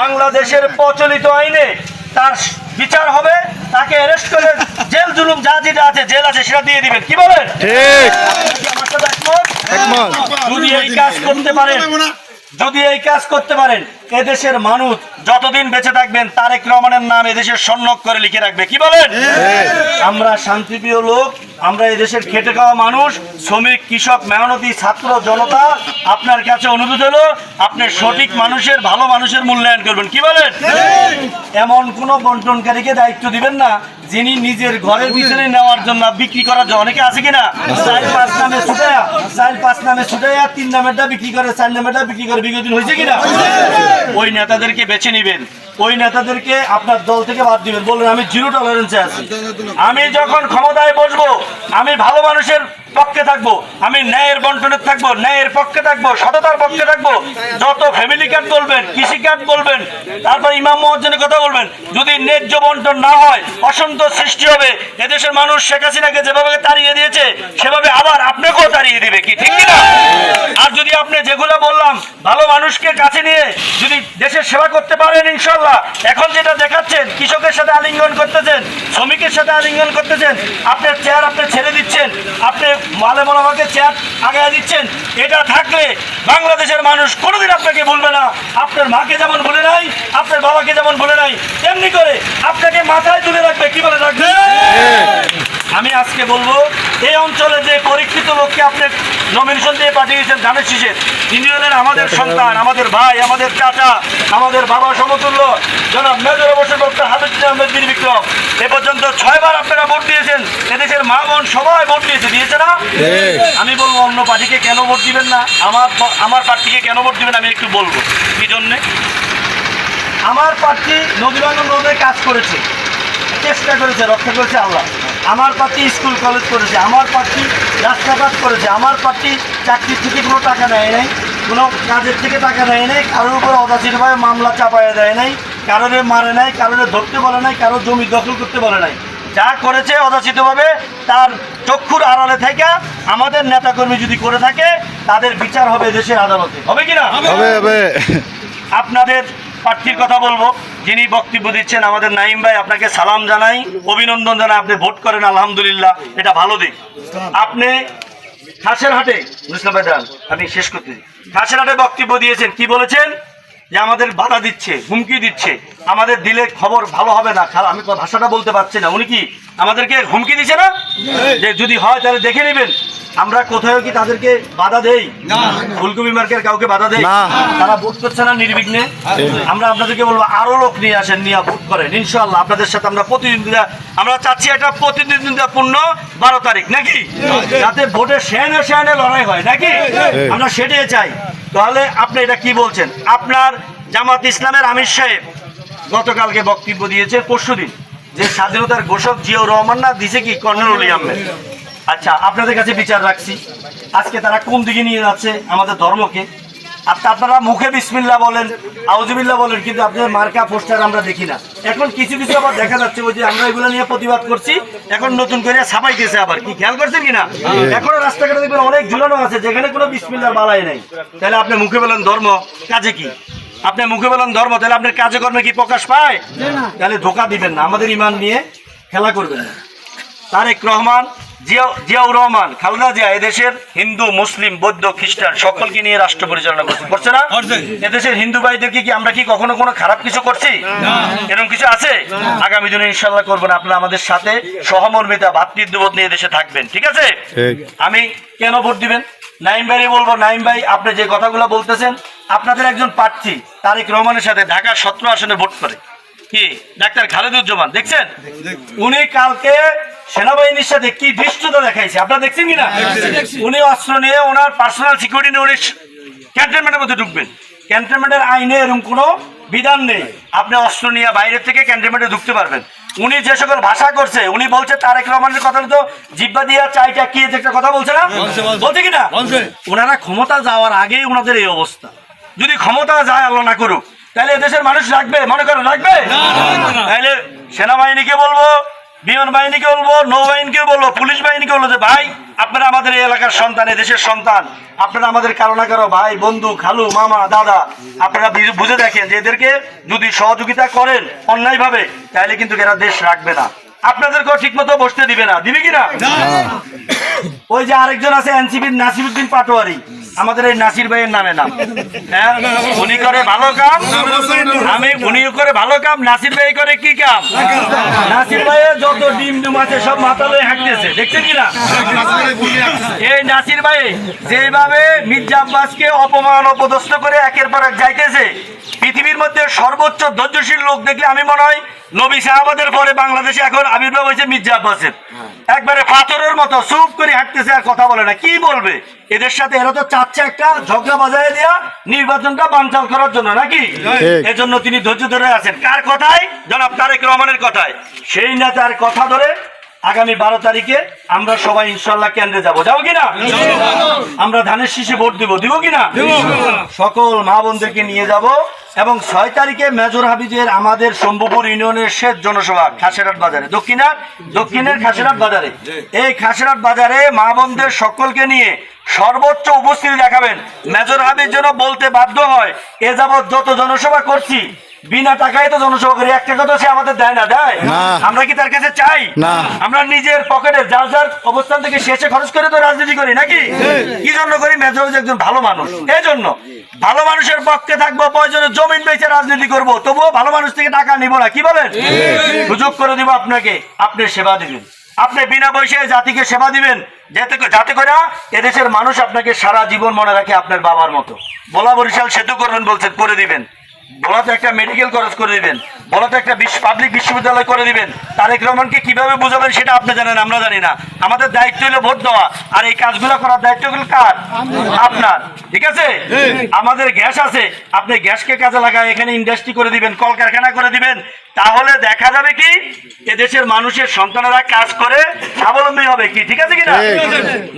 বাংলাদেশের প্রচলিত আইনে তার বিচার হবে তাকে অ্যারেস্ট করে জেল জুলুম যা যেটা আছে জেল আছে সেটা দিয়ে দিবেন। কি বলেন? যদি এই কাজ করতে পারেন যদি এই কাজ করতে পারেন এদেশের মানুষ যতদিন বেঁচে থাকবেন তারেক রহমানের নাম এদেশের সন্ন্যক করে লিখে রাখবে। কি বলেন? আমরা শান্তিপ্রিয় লোক আমরা এদেশের খেটে খাওয়া মানুষ, শ্রমিক, কৃষক, মেহনতি, ছাত্র, জনতা, আপনার কাছে অনুরোধ হলো, আপনি সঠিক মানুষের, ভালো মানুষের মূল্যায়ন করবেন। কি বলেন? এমন কোন বন্টনকারীকে দায়িত্ব দিবেন না, যিনি নিজের ঘরের পিছনে নেওয়ার জন্য বিক্রি করার জন্য। অনেকে আছে কিনা? চার পাঁচ নামে ছুটাইয়া চার পাঁচ নামে ছুটাইয়া তিন নামেরটা বিক্রি করে, চার নামেরটা বিক্রি করে বিগত দিন হয়েছে কিনা? ওই নেতাদেরকে বেছে নিবেন। ওই নেতাদেরকে আপনার দল থেকে বাদ দিবেন। বললেন আমি জিরো টলারেন্সে আছি। আমি যখন ক্ষমতায় বসবো, আমি ভালো মানুষের পক্ষে থাকব, আমি ন্যায়ের বন্টনের থাকব, ন্যায়ের পক্ষে থাকব, সততার পক্ষে থাকব। যত ফ্যামিলি কার্ড বলবেন, কৃষি কার্ড বলবেন, তারপর ইমাম মহাজনের কথা বলবেন, যদি ন্যায্য বন্টন না হয়, অসন্তোষ সৃষ্টি হবে। এদেশের মানুষ শেখ হাসিনাকে যেভাবে তাড়িয়ে দিয়েছে, সেভাবে আবার আপনাকেও তাড়িয়ে দিবে কি, ঠিক না আর যদি আপনি যেগুলো বললাম, ভালো মানুষকে কাছে নিয়ে যদি দেশের সেবা করতে পারেন ইনশাল্লাহ এখন যেটা দেখাচ্ছেন, কৃষকের সাথে আলিঙ্গন করতেছেন, শ্রমিকের সাথে আলিঙ্গন করতেছেন, আপনার চেয়ার আপনি ছেড়ে দিচ্ছেন আপনি মালে মোলামাকে চ্যাপ আগায় দিচ্ছেন। এটা থাকলে বাংলাদেশের মানুষ কোনোদিন আপনাকে বলবে না। আপনার মাকে যেমন বলে নাই আপনার বাবাকে যেমন বলে নাই তেমনি করে আপনাকে মাথায় তুলে রাখবে কি বলে রাখবে? আমি আজকে বলব এই অঞ্চলে যে পরীক্ষিত লোককে আপনি নমিনেশন দিয়ে পাঠিয়েছেন ধানের শীষের তিনি হলেন আমাদের সন্তান আমাদের ভাই আমাদের চাচা আমাদের বাবা সমতুল্য। জনাব মেজর অবসর ডক্টর হাবিবুল আহমেদ বীর বিক্রম এ পর্যন্ত ছয়বার আপনারা ভোট দিয়েছেন। এদেশের মা বোন সবাই ভোট দিয়েছে দিয়েছে না? আমি বলব অন্য পার্টিকে কেন ভোট দিবেন না? আমার আমার পার্টিকে কেন ভোট দিবেন আমি একটু বলব। কি জন্যে? আমার প্রার্থী নদীবাঙ্গন রোডে কাজ করেছে। চেষ্টা করেছে রক্ষা করেছে আল্লাহ। আমার পার্টি স্কুল কলেজ করেছে আমার পার্টি রাস্তাঘাট করেছে আমার পার্টি চাকরির থেকে কোনো টাকা নেয় নাই কোনো কাজের থেকে টাকা নেয় নাই কারোর উপর অদাচিতভাবে মামলা চাপায় দেয় নাই কারোরে মারে নাই কারোরে ধরতে বলে নাই কারোর জমি দখল করতে বলে নাই। যা করেছে অযাচিতভাবে তার চক্ষুর আড়ালে থেকে আমাদের নেতাকর্মী যদি করে থাকে তাদের বিচার হবে দেশের আদালতে। হবে কিনা? আপনাদের প্রার্থীর কথা বলব। যিনি বক্তব্য দিচ্ছেন আমাদের নাইম ভাই আপনাকে সালাম জানাই অভিনন্দন জানাই আপনি ভোট করেন আলহামদুলিল্লাহ এটা ভালো দিক। আপনি খাসের হাটে মুসলাম ভাই আপনি শেষ করতে দিন। খাসের হাটে বক্তব্য দিয়েছেন কি বলেছেন? যে আমাদের বাধা দিচ্ছে হুমকি দিচ্ছে আমাদের দিলে খবর ভালো হবে না আমি ভাষাটা বলতে পারছি না। উনি কি আমাদেরকে হুমকি দিচ্ছে না? যে যদি হয় তাহলে দেখে নেবেন। আমরা কোথাও কি তাদেরকে বাধা দেই? ফুলকপি মার্কের কাউকে বাধা দেই? না। তারা ভোট করছে না নির্বিঘ্নে? আমরা আপনাদেরকে বলব আরও লোক নিয়ে আসেন নিয়ে ভোট করেন। ইনশাল্লাহ আপনাদের সাথে আমরা প্রতিদ্বন্দ্বিতা আমরা চাচ্ছি একটা প্রতিদ্বন্দ্বিতাপূর্ণ বারো তারিখ নাকি? যাতে ভোটের সেনে সেনে লড়াই হয় নাকি? আমরা সেটাই চাই। তাহলে আপনি এটা কি বলছেন? আপনার জামাত ইসলামের আমির সাহেব গতকালকে বক্তব্য দিয়েছে পরশুদিন যে স্বাধীনতার ঘোষক জিয়াউর রহমান না দিছে কি কর্নেল আহমেদ? আচ্ছা আপনাদের কাছে বিচার রাখছি। আজকে তারা কোন দিকে নিয়ে যাচ্ছে আমাদের ধর্মকে? আপনারা মুখে বিসমিল্লা বলেন আউজুবিল্লাহ বলেন কিন্তু আপনাদের মার্কা পোস্টার আমরা দেখি না। এখন কিছু কিছু আবার দেখা যাচ্ছে ওই যে আমরা এগুলো নিয়ে প্রতিবাদ করছি এখন নতুন করে ছাপাইতেছে আবার। কি খেয়াল করছেন কিনা এখনও রাস্তাঘাটে দেখবেন অনেক ঝুলানো আছে যেখানে কোনো বিসমিল্লার বালাই নাই। তাহলে আপনি মুখে বলেন ধর্ম কাজে কি? আপনি মুখে বলেন ধর্ম তাহলে আপনার কাজে কর্মে কি প্রকাশ পায়? তাহলে ধোকা দিবেন না। আমাদের ইমান নিয়ে খেলা করবেন। না তারেক রহমান জিয়াউর রহমান খালেদা জিয়া এদেশের হিন্দু মুসলিম বৌদ্ধ খ্রিস্টান সকলকে নিয়ে রাষ্ট্র পরিচালনা করছে। করছে না? এদেশের হিন্দু ভাইদেরকে কি আমরা কি কখনো কোনো খারাপ কিছু করছি? এরকম কিছু আছে? আগামী দিনে ইনশাল্লাহ করবেন আপনারা আমাদের সাথে সহমর্মিতা ভাতৃত্ববোধ নিয়ে দেশে থাকবেন ঠিক আছে? আমি কেন ভোট দিবেন? নাইম ভাই বলব নাইম ভাই আপনি যে কথাগুলো বলতেছেন আপনাদের একজন প্রার্থী তারেক রহমানের সাথে ঢাকা সতেরো আসনে ভোট করে। কি? ডাক্তার খালেদুজ্জামান দেখছেন? উনি কালকে সেনাবাহিনীর সাথে কি ধৃষ্টতা দেখাইছে? আপনারা দেখছেন কিনা? উনি অস্ত্র নিয়ে ওনার পার্সোনাল সিকিউরিটি নিয়ে উনি ক্যান্টনমেন্টের মধ্যে ঢুকবেন। ক্যান্টনমেন্টের আইনে এরকম কোনো বিধান নেই। আপনি অস্ত্র নিয়ে বাইরের থেকে ক্যান্টনমেন্টে ঢুকতে পারবেন। উনি যে সকল ভাষা করছে উনি বলছে তারেক রহমানের কথা তো জিব্বা দিয়া চাইটা কি একটা কথা বলছে না? বলছে কিনা? ওনারা ক্ষমতা যাওয়ার আগেই ওনাদের এই অবস্থা। যদি ক্ষমতা যায় আল্লাহ না করুক। তাহলে এদেশের মানুষ রাখবে? মনে করেন রাখবে? তাহলে সেনাবাহিনীকে বলব বিমান বাহিনীকে বলব নৌবাহিনীকে বলব পুলিশ বাহিনীকে বলব যে ভাই আপনারা আমাদের এই এলাকার সন্তান দেশের সন্তান। আপনারা আমাদের কারও না কারও ভাই বন্ধু খালু মামা দাদা আপনারা বুঝে দেখেন যে এদেরকে যদি সহযোগিতা করেন অন্যায়ভাবে তাহলে কিন্তু এরা দেশ রাখবে না। আপনাদেরকেও ঠিক মতো বসতে দিবে না। দিবে কিনা ওই যে আরেকজন আছে এনসিপির নাসিরুদ্দিন পাটোয়ারি। আমাদের এই নাসির ভাইয়ের নামে নাম। হ্যাঁ? উনি করে ভালো কাম। আমি, উনি করে ভালো কাম, নাসির ভাই করে কি কাম? নাসির ভাইয়ের যত ডিম ডুম আছে, সব মাতালে হাঁটতেছে। দেখছেন কি না? এই নাসির ভাই যেভাবে মির্জা আব্বাসকে অপমান, অপদস্থ করে একের পর এক যাইতেছে, পৃথিবীর মধ্যে সর্বোচ্চ ধৈর্যশীল লোক দেখলে আমি মনে হয় নবী সাহাবাদের পরে বাংলাদেশে এখন আবির্ভাব হয়েছে মির্জা আব্বাসের। একবারে পাথরের মতো চুপ করে হাঁটতেছে আর কথা বলে না। কি বলবে? এদের সাথে এরা তো চাচ্ছে একটা ঝগড়া বাজায় দেওয়া নির্বাচনটা বানচাল করার জন্য নাকি? এজন্য তিনি ধৈর্য ধরে আছেন। কার কথায়? জনাব তারেক রহমানের কথায়। সেই নেতার কথা ধরে আগামী বারো তারিখে আমরা সবাই ইনশাল্লাহ কেন্দ্রে যাব। যাব কিনা? আমরা ধানের শীষে ভোট দিব। দিব কিনা? সকল মা বোনদেরকে নিয়ে যাব এবং ছয় তারিখে মেজর হাবিজের আমাদের শম্ভুপুর ইউনিয়নের শেষ জনসভা খাসেরাট বাজারে। দক্ষিণার? দক্ষিণের খাসেরাট বাজারে। এই খাসেরাট বাজারে মা বোনদের সকলকে নিয়ে সর্বোচ্চ উপস্থিতি দেখাবেন। মেজর হাবিজ যেন বলতে বাধ্য হয় এ যাবৎ যত জনসভা করছি বিনা টাকায় তো জনসভা করি এক টাকা তো সে আমাদের দেয় না দেয়? আমরা কি তার কাছে চাই? না। আমরা নিজের পকেটে যার যার অবস্থান থেকে শেষে খরচ করে তো রাজনীতি করি নাকি? কি জন্য করি? মেজর একজন ভালো মানুষ। এই জন্য ভালো মানুষের পক্ষে থাকব প্রয়োজনে জমিন বেচে রাজনীতি করব তবুও ভালো মানুষ থেকে টাকা নিব না কি বলেন? সুযোগ করে দিব আপনাকে আপনি সেবা দিবেন। আপনি বিনা পয়সায় জাতিকে সেবা দিবেন যাতে যাতে করে এদেশের মানুষ আপনাকে সারা জীবন মনে রাখে আপনার বাবার মতো। বলা বরিশাল সেতু করবেন বলছেন করে দিবেন। বলাতে একটা মেডিকেল কলেজ করে দিবেন বলাতে একটা পাবলিক বিশ্ববিদ্যালয় করে দিবেন। তারেক রহমানকে কীভাবে বুঝাবেন সেটা আপনি জানেন আমরা জানি না। আমাদের দায়িত্ব হলো ভোট দেওয়া। আর এই কাজগুলো করার দায়িত্বগুলো কার? আপনার। ঠিক আছে? আমাদের গ্যাস আছে। আপনি গ্যাসকে কাজে লাগায় এখানে ইন্ডাস্ট্রি করে দিবেন কলকারখানা করে দিবেন। তাহলে দেখা যাবে কি? এদেশের মানুষের সন্তানেরা কাজ করে স্বাবলম্বী হবে কি? ঠিক আছে কিনা?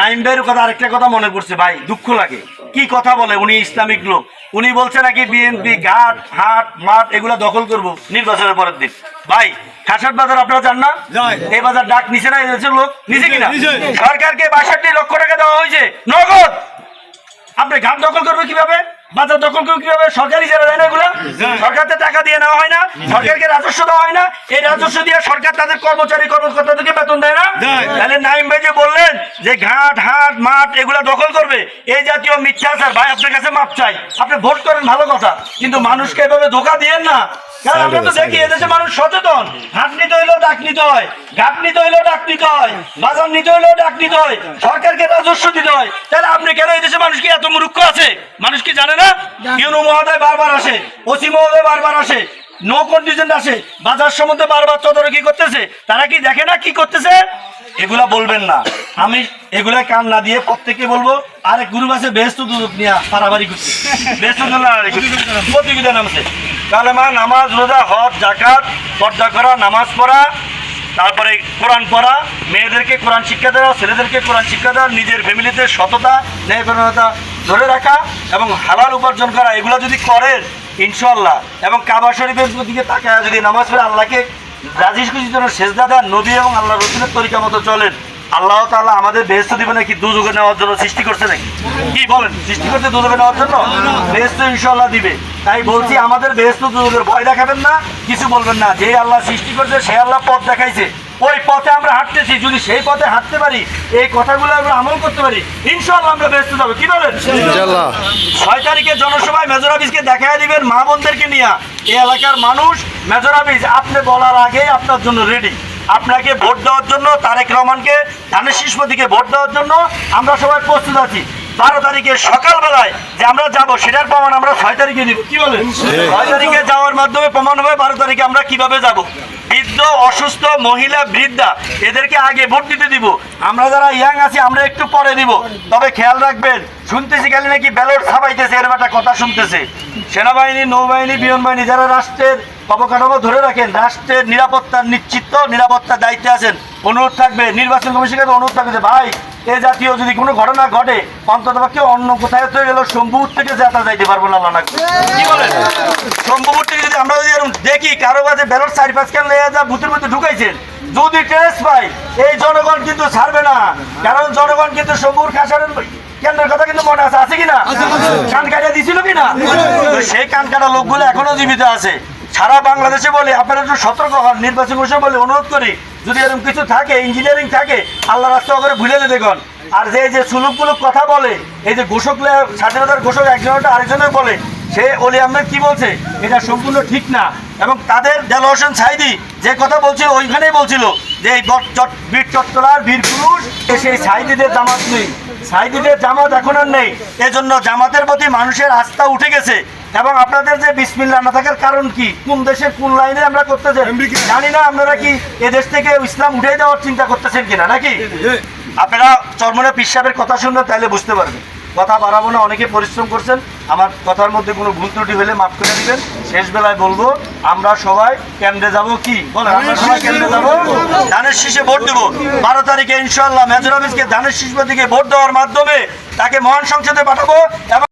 নাইম ভাইয়ের কথা আরেকটা কথা মনে পড়ছে ভাই দুঃখ লাগে। কি কথা বলে? উনি ইসলামিক লোক। উনি বলছে নাকি বিএনপি ঘাট হাট মাঠ এগুলো দখল করব নির্বাচনের পরের দিন। ভাই খাসার বাজার আপনারা চান না? এই বাজার ডাক নিচে না এদেশের লোক নিচে কিনা? সরকারকে বাষট্টি লক্ষ টাকা দেওয়া হয়েছে। নগদ! আপনি ঘাট দখল করবে কীভাবে? বাজার দখল করবে কীভাবে সরকারি যারা দেয় না এগুলো? সরকারকে টাকা দিয়ে নেওয়া হয় না সরকারকে রাজস্ব দেওয়া হয় না। এই রাজস্ব দিয়ে সরকার তাদের কর্মচারী কর্মকর্তাদেরকে বেতন দেয় না। তাহলে নাইম ভাই যে বললেন যে ঘাট হাট মাঠ এগুলা দখল করবে এই জাতীয় মিথ্যাচার ভাই আপনার কাছে মাপ চাই। আপনি ভোট করেন ভালো কথা কিন্তু মানুষকে এভাবে ধোকা দিয়েন না। কারণ আমরা তো দেখি এদেশে মানুষ সচেতন। হাট নিতে হইলেও ডাক নিতে হয় ঘাট নিতে হইলেও ডাক নিতে হয় বাজার নিতে হইলেও ডাক নিতে হয় সরকারকে রাজস্ব দিতে হয়। তাহলে আপনি কেন এদেশে মানুষ কি এত মূর্খ আছে? মানুষ কি জানে না? তারা কি দেখে না কি করতেছে? এগুলা বলবেন না। আমি এগুলা কান না দিয়ে প্রত্যেককে বলব আরে গুরু মাসে বেহস্ত দুধ নিয়ে পারাবারি করছে প্রতিযোগিতা নামছে কালেমা, নামাজ, রোজা, হজ জাকাত পর্দা করা, নামাজ পড়া, তারপরে কোরআন পড়া, মেয়েদেরকে কোরআন শিক্ষা দেওয়া, ছেলেদেরকে কোরআন শিক্ষা দেওয়া, নিজের ফ্যামিলিতে সততা ন্যায়পরণতা ধরে রাখা এবং হালাল উপার্জন করা, এগুলো যদি করেন ইনশাল্লাহ এবং কাবা শরীফের দিকে তাকায় যদি নামাজ পড়ে, আল্লাহকে রাজিস খুশির জন্য শেষদাদা নবী এবং আল্লাহ রসুলের তরিকা মতো চলেন। আল্লাহ তাআলা আমাদের বেহেস্ত দিবে নাকি দুযোগে নেওয়ার জন্য সৃষ্টি করছে নাকি? কি বলেন? সৃষ্টি করতে দুযোগে নেওয়ার জন্য? বেহেস্ত ইনশাল্লাহ দিবে। তাই বলছি, আমাদের বেহেস্ত দুযোগের ভয় দেখাবেন না, কিছু বলবেন না। যে আল্লাহ সৃষ্টি করছে সে আল্লাহ পথ দেখাইছে। ওই পথে আমরা হাঁটতেছি যদি সেই পথে হাঁটতে পারি এই কথাগুলো আমরা আমল করতে পারি ইনশাল্লাহ আমরা ব্যস্ত যাব। কি বলেন? ছয় তারিখে জনসভায় মেজর অফিসকে দেখা দিবেন মা বোনদেরকে নিয়ে। এই এলাকার মানুষ মেজর অফিস আপনি বলার আগে আপনার জন্য রেডি আপনাকে ভোট দেওয়ার জন্য তারেক রহমানকে ধানের শিষ্পতিকে ভোট দেওয়ার জন্য আমরা সবাই প্রস্তুত আছি। বারো তারিখে সকালবেলায় যে আমরা যাব সেটার প্রমাণ আমরা ছয় তারিখে দিব। কি বলেন? ছয় তারিখে যাওয়ার মাধ্যমে প্রমাণ হবে বারো তারিখে আমরা কীভাবে যাব। বৃদ্ধ অসুস্থ মহিলা বৃদ্ধা এদেরকে আগে ভোট দিতে দিব। আমরা যারা ইয়াং আছি আমরা একটু পরে দিব। তবে খেয়াল রাখবেন শুনতেছি খালি নাকি ব্যালট ছাপাইতেছে এরকম একটা কথা শুনতেছে। সেনাবাহিনী নৌবাহিনী বিমান বাহিনী যারা রাষ্ট্রের অবকাঠামো ধরে রাখেন রাষ্ট্রের নিরাপত্তার নিশ্চিত নিরাপত্তার দায়িত্বে আছেন অনুরোধ থাকবে নির্বাচন কমিশনের অনুরোধ থাকবে ভাই এ জাতীয় যদি কোনো ঘটনা ঘটে অন্তত পক্ষে অন্য কোথায় তো গেল শম্ভুর থেকে যাতা যাইতে পারব না আল্লাহ। কি বলেন? শম্ভুর থেকে যদি আমরা যদি এরকম দেখি কারও কাছে ব্যালট চারি পাঁচ কেন লেগে যা বুথের মধ্যে ঢুকাইছেন? যদি টেস্ট পাই এই জনগণ কিন্তু ছাড়বে না। কারণ জনগণ কিন্তু শম্ভুর খাসারের কেন্দ্রের কথা কিন্তু মনে আছে আছে কিনা? কান কাটা দিছিল কিনা? সেই কান কাটা লোকগুলো এখনও জীবিত আছে। সারা বাংলাদেশে বলে আপনারা একটু সতর্ক হন নির্বাচন কমিশন বলে অনুরোধ করি যদি এরকম কিছু থাকে ইঞ্জিনিয়ারিং থাকে আল্লাহ রাস্তা করে ভুলে যেতে দেখুন আর যে যে সুলুক কুলুক কথা বলে, এই যে ঘোষক স্বাধীনতার ঘোষক একজনটা আরেকজনের বলে, সে অলি আহমেদ কি বলছে? এটা সম্পূর্ণ ঠিক না। এবং তাদের দেল হোসেন সাইদি যে কথা বলছিল, ওইখানেই বলছিল যে এই বীর চট্টলার বীর পুরুষ সেই সাইদিদের জামাত নেই। সাইদিদের জামাত এখন আর নেই। এজন্য জামাতের প্রতি মানুষের আস্থা উঠে গেছে। এবং আপনাদের যে বিসমিল্লা না থাকার কারণ কি? কোন দেশের কোন লাইনে আমরা করতেছেন? জানি না আপনারা কি এদেশ থেকে ইসলাম উঠে যাওয়ার চিন্তা করতেছেন কিনা নাকি? আপনারা চরমনে পিসাবের কথা শুনবেন তাহলে বুঝতে পারবেন। কথা বাড়াবো না অনেকে পরিশ্রম করছেন। আমার কথার মধ্যে কোনো ভুল ত্রুটি হলে মাফ করে দিবেন। শেষ বেলায় বলব আমরা সবাই কেন্দ্রে যাব কি? বলেন আমরা সবাই কেন্দ্রে যাব? ধানের শীষে ভোট দেবো। বারো তারিখে ইনশাল্লাহ মেজর অফিসকে ধানের শীষ প্রতীকে ভোট দেওয়ার মাধ্যমে তাকে মহান সংসদে পাঠাবো এবং